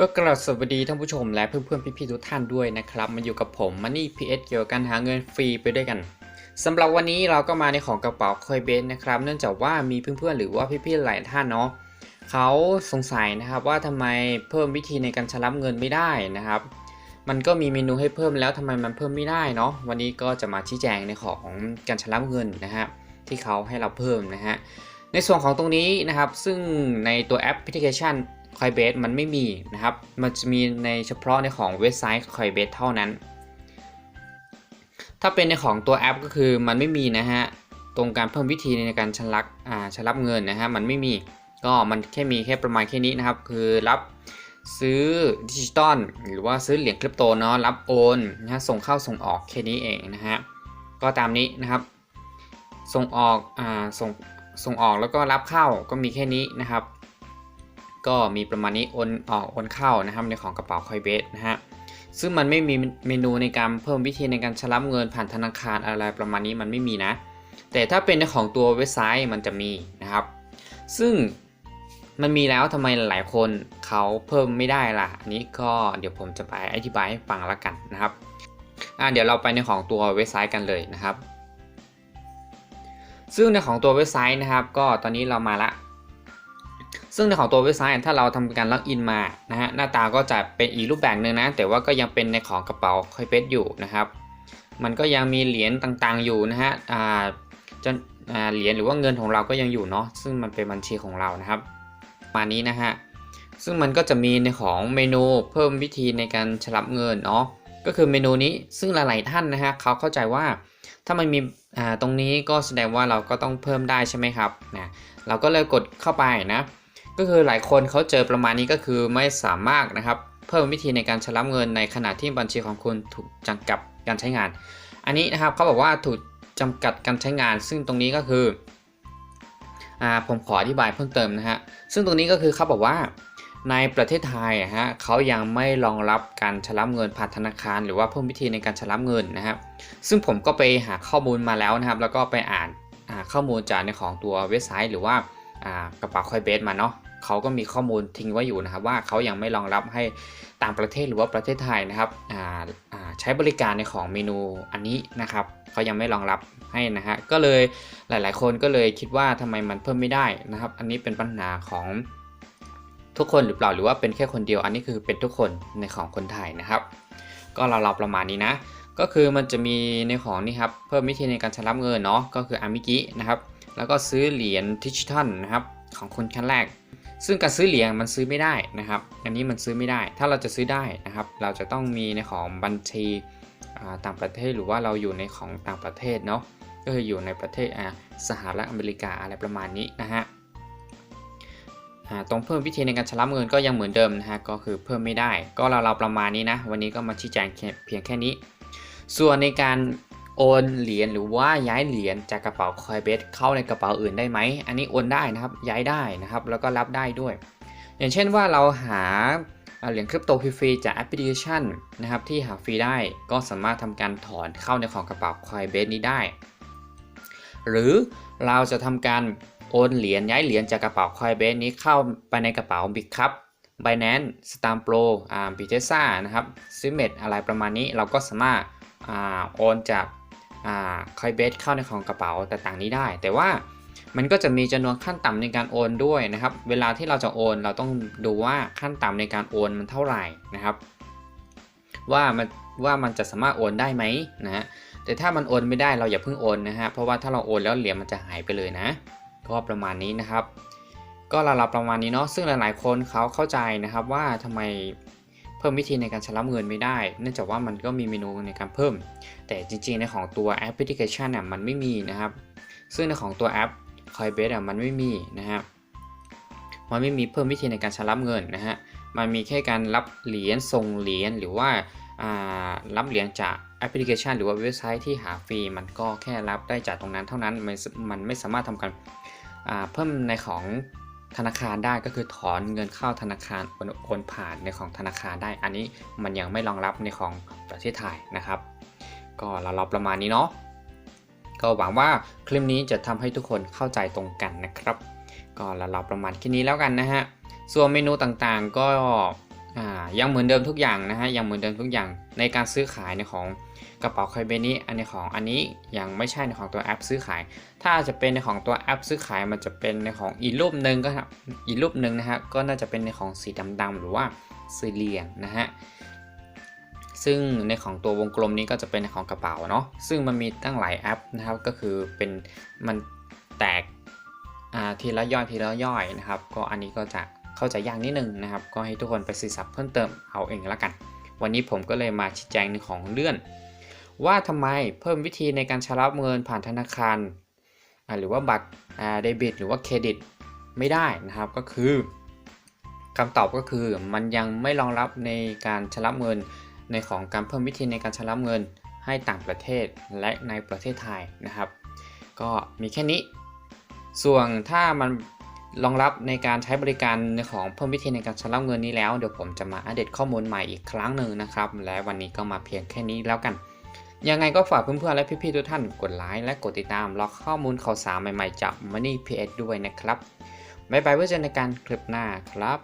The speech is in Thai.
ก็กราบสวัสดีท่านผู้ชมและเพื่อนๆพี่ๆทุกท่านด้วยนะครับมาอยู่กับผมมันนี่พีเอสเกี่ยวกับการหาเงินฟรีไปด้วยกันสำหรับวันนี้เราก็มาในของกระเป๋าคอยเบนนะครับ เนื่องจากว่ามีเพื่อนๆหรือว่าพี่ๆหลายท่านเนาะเขาสงสัยนะครับว่าทำไมเพิ่มวิธีในการชำระเงินไม่ได้นะครับ มันก็มีเมนูให้เพิ่มแล้วทำไมมันเพิ่มไม่ได้เนาะวันนี้ก็จะมาชี้แจงในของการชำระเงินนะฮะที่เขาให้เราเพิ่มนะฮะในส่วนของตรงนี้นะครับซึ่งในตัวแอปพลิเคชัน Coinbase มันไม่มีนะครับ มันจะมีในเฉพาะในของเว็บไซต์ Coinbase เท่านั้น ถ้าเป็นในของตัวแอปก็คือมันไม่มีนะฮะ ตรงการเพิ่มวิธีในการชำระอ่าชำระเงินนะฮะ มันไม่มี ก็มันแค่มีแค่ประมาณแค่นี้นะครับ คือรับซื้อดิจิตอลหรือว่าซื้อเหรียญคริปโตเนาะ รับโอนนะฮะ ส่งเข้าส่งออกแค่นี้เองนะฮะ ก็ตามนี้นะครับ ส่งออก อ่า ส่ง ส่งออกแล้วก็รับเข้าก็มีแค่นี้นะครับ ก็มีประมาณนี้โอนออกโอนเข้านะครับในของกระเป๋า Coinbase นะฮะซึ่งมันไม่มีเมนูในการเพิ่มวิธีในการชำระเงินผ่านธนาคารอะไรประมาณนี้มันไม่มีนะ แต่ถ้าเป็นในของตัวเว็บไซต์มันจะมีนะครับ ซึ่งมันมีแล้วทำไมหลายคนเขาเพิ่มไม่ได้ล่ะ อันนี้ก็เดี๋ยวผมจะไปอธิบายให้ฟังละกันนะครับอ่าเดี๋ยวเราไปในของตัวเว็บไซต์กันเลยนะครับ ซึ่งในของตัวเว็บไซต์นะครับ ก็ตอนนี้เรามาละ ซึ่งในของตัวเว็บไซต์ถ้าเราทำการล็อกอินมานะฮะหน้าตาก็จะเป็นอีกรูปแบบหนึ่งนะ แต่ว่าก็ยังเป็นในของกระเป๋าคอยเ a สอยู่นะครับ มันก็ยังมีเหรียญต่างๆอยู่นะฮะอ่าจนอ่าเหรียญหรือว่าเงินของเราก็ยังอยู่เนาะซึ่งมันเป็นบัญชีของเรานะครับมานี้นะฮะซึ่งมันก็จะมีในของเมนูเพิ่มวิธีในการชำระเงินเนาะก็คือเมนูนี้ซึ่งหลาย ๆ ท่านนะฮะเขาเข้าใจว่าถ้ามันมีอ่าตรงนี้ก็แสดงว่าเราก็ต้องเพิ่มได้ใช่ไหมครับนะเราก็เลยกดเข้าไปนะ ก็คือหลายคนเขาเจอประมาณนี้ก็คือไม่สามารถนะครับเพิ่มวิธีในการชำระเงินในขณะที่บัญชีของคุณถูกจำกัดการใช้งาน อันนี้นะครับเขาบอกว่าถูกจำกัดการใช้งาน ซึ่งตรงนี้ก็คืออ่าผมขออธิบายเพิ่มเติมนะฮะซึ่งตรงนี้ก็คือเขาบอกว่าในประเทศไทยอะฮะเขายังไม่รองรับการชำระเงินผ่านธนาคาร หรือว่าเพิ่มวิธีในการชำระเงินนะครับซึ่งผมก็ไปหาข้อมูลมาแล้วนะครับ แล้วก็ไปอ่านข้อมูลจากในของตัวเว็บไซต์ หรือว่ากระเป๋าคอยเบสมาเนาะ เขาก็มีข้อมูลทิ้งไว้อยู่นะครับว่าเขายังไม่รองรับให้ต่างประเทศหรือว่าประเทศไทยนะครับใช้บริการในของเมนูอันนี้นะครับเขายังไม่รองรับให้นะฮะก็เลยหลาย ๆ คนก็เลยคิดว่าทำไมมันเพิ่มไม่ได้นะครับ อันนี้เป็นปัญหาของทุกคนหรือเปล่าหรือว่าเป็นแค่คนเดียว อันนี้คือเป็นทุกคนในของคนไทยนะครับ ก็เราเราประมาณนี้นะ ก็คือมันจะมีในของนี่ครับเพิ่มวิธีในการชำระเงินเนาะก็คืออามิกินะครับแล้วก็ซื้อเหรียญดิจิทัลนะครับของคนขั้นแรก ซึ่งการซื้อเหรียญมันซื้อไม่ได้นะครับ อันนี้มันซื้อไม่ได้ ถ้าเราจะซื้อได้นะครับ เราจะต้องมีในของบัญชีต่างประเทศหรือว่าเราอยู่ในของต่างประเทศเนาะ ก็คืออยู่ในประเทศสหรัฐอเมริกาอะไรประมาณนี้นะฮะตรงเพิ่มวิธีในการชำระเงินก็ยังเหมือนเดิมนะฮะ ก็คือเพิ่มไม่ได้ ก็เราเราประมาณนี้นะ วันนี้ก็มาชี้แจงเพียงแค่นี้ ส่วนในการ โอนเหรียญหรือว่าย้ายเหรียญจากกระเป๋าคอยเบสเข้าในกระเป๋าอื่นได้ไหม อันนี้โอนได้นะครับ ย้ายได้นะครับ แล้วก็รับได้ด้วย อย่างเช่นว่าเราหาเหรียญคริปโตฟรีจากแอปพลิเคชันนะครับที่หาฟรีได้ก็สามารถทำการถอนเข้าในของกระเป๋าคอยเบสนี้ได้ หรือเราจะทำการโอนเหรียญย้ายเหรียญจากกระเป๋าคอยเบสนี้เข้าไปในกระเป๋าบิ g ครับ Binance s t a m p r o อ่า b i t e s a นะครับ s i m e t อะไรประมาณนี้เราก็สามารถอ่าโอนจาก คอยเบสเข้าในของกระเป๋าแต่ต่างนี้ได้ แต่ว่ามันก็จะมีจำนวนขั้นต่ำในการโอนด้วยนะครับ เวลาที่เราจะโอนเราต้องดูว่าขั้นต่ำในการโอนมันเท่าไหร่นะครับ ว่ามันว่ามันจะสามารถโอนได้ไหมนะฮะแต่ถ้ามันโอนไม่ได้เราอย่าเพิ่งโอนนะฮะเพราะว่าถ้าเราโอนแล้วเหรียญมันจะหายไปเลยนะก็ประมาณนี้นะครับ ก็เราเราประมาณนี้เนาะซึ่งหลายๆคนเขาเข้าใจนะครับว่าทำไม พิ่มวิธีในการชำระเงินไม่ได้ เนื่องจากว่ามันก็มีเมนูในการเพิ่ม แต่จริงๆในของตัวแอปพลิเคชันเนี่ยมันไม่มีนะครับ ซึ่งในของตัวแอป Coinbase อะมันไม่มีนะฮะมันไม่มีเพิ่มวิธีในการชำระเงินนะฮะ มันมีแค่การรับเหรียญส่งเหรียญหรือว่ารับเหรียญจากแอปพลิเคชัน หรือว่าเว็บไซต์ที่หาฟรีมันก็แค่รับได้จากตรงนั้นเท่านั้น มันมันไม่สามารถทำการเพิ่มในของ ธนาคารได้ก็คือถอนเงินเข้าธนาคารโอนผ่านในของธนาคารได้ อันนี้มันยังไม่รองรับในของประเทศไทยนะครับ ก็เราประมาณนี้เนาะก็หวังว่าคลิปนี้จะทำให้ทุกคนเข้าใจตรงกันนะครับ ก็เราประมาณแค่นี้แล้วกันนะฮะส่วนเมนูต่างๆก็ ยังเหมือนเดิมทุกอย่างนะฮะยังเหมือนเดิมทุกอย่างในการซื้อขายในของกระเป๋าคอยเบนี้อันในของอันนี้ยังไม่ใช่ในของตัวแอปซื้อขาย ถ้าจะเป็นในของตัวแอปซื้อขายมันจะเป็นในของอีกรูปหนึ่งก็ครับอีกรูปหนึ่งนะฮะก็น่าจะเป็นในของสีดำๆหรือว่าสีเหลี่ยงนะฮะซึ่งในของตัววงกลมนี้ก็จะเป็นในของกระเป๋าเนาะซึ่งมันมีตั้งหลายแอปนะครับก็คือเป็นมันแตกทีละย่อยทีละย่อยนะครับ ก็อันนี้ก็จะ เข้าใจยากนิดนึงนะครับ ก็ให้ทุกคนไปศึกษาเพิ่มเติมเอาเองละกัน วันนี้ผมก็เลยมาชี้แจงในของเลื่อน ว่าทำไมเพิ่มวิธีในการชำระเงินผ่านธนาคาร หรือว่าบัตรเดบิต หรือว่าเครดิตไม่ได้นะครับก็คือคำตอบก็คือมันยังไม่รองรับในการชำระเงินในของการเพิ่มวิธีในการชำระเงินให้ต่างประเทศและในประเทศไทยนะครับ ก็มีแค่นี้ ส่วนถ้ามัน รองรับในการใช้บริการในของเพิ่มวิธีในการชำระเงินนี้แล้ว เดี๋ยวผมจะมาอัปเดตข้อมูลใหม่อีกครั้งหนึ่งนะครับ และวันนี้ก็มาเพียงแค่นี้แล้วกัน ยังไงก็ฝากเพื่อนๆและพี่ๆทุกท่านกดไลค์และกดติดตามรอข้อมูลข่าวสารใหม่ๆจาก Money PS ด้วยนะครับบ๊ายบายไว้เจอในการคลิปหน้าครับ